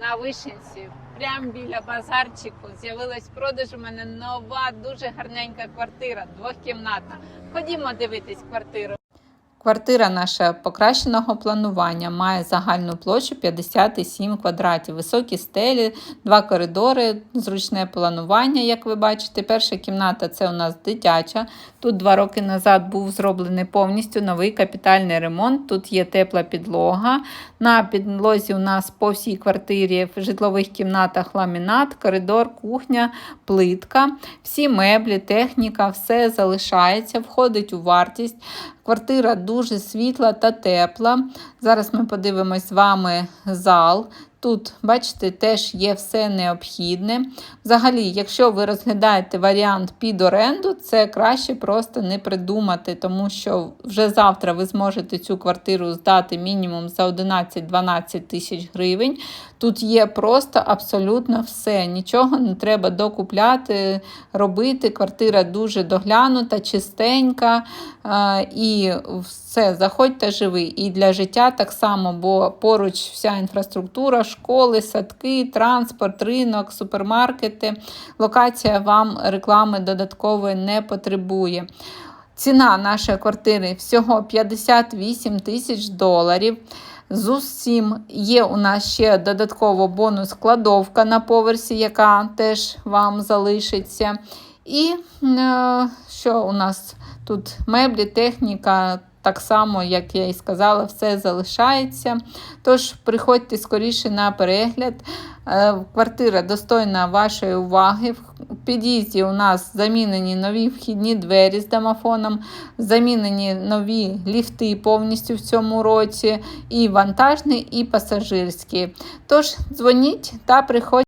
на Вишенці, прямо біля базарчику, з'явилась продаж у мене нова, дуже гарненька квартира, двохкімнатна. Ходімо дивитись квартиру. Квартира наша покращеного планування має загальну площу 57 квадратів, високі стелі, два коридори, зручне планування, як ви бачите. Перша кімната це у нас дитяча. Тут два роки назад був зроблений повністю новий капітальний ремонт. Тут є тепла підлога. На підлозі у нас по всій квартирі в житлових кімнатах ламінат, коридор, кухня, плитка. Всі меблі, техніка, все залишається, входить у вартість. Квартира дуже світла та тепла. Зараз ми подивимось з вами зал. Тут, бачите, теж є все необхідне. Взагалі, якщо ви розглядаєте варіант під оренду, це краще просто не придумати, тому що вже завтра ви зможете цю квартиру здати мінімум за 11-12 тисяч гривень. Тут є просто абсолютно все. Нічого не треба докупляти, робити. Квартира дуже доглянута, чистенька. І все, заходь та живи. І для життя так само, бо поруч вся інфраструктура, школи, садки, транспорт, ринок, супермаркети. Локація вам реклами додаткової не потребує. Ціна нашої квартири всього 58 тисяч доларів. З усім є у нас ще додатково бонус кладовка на поверсі, яка теж вам залишиться. І е, що у нас тут меблі, техніка, так само, як я і сказала, все залишається. Тож приходьте скоріше на перегляд. Е, Квартира достойна вашої уваги. В під'їзді у нас замінені нові вхідні двері з домофоном, замінені нові ліфти повністю в цьому році, і вантажний, і пасажирський. Тож дзвоніть та приходьте.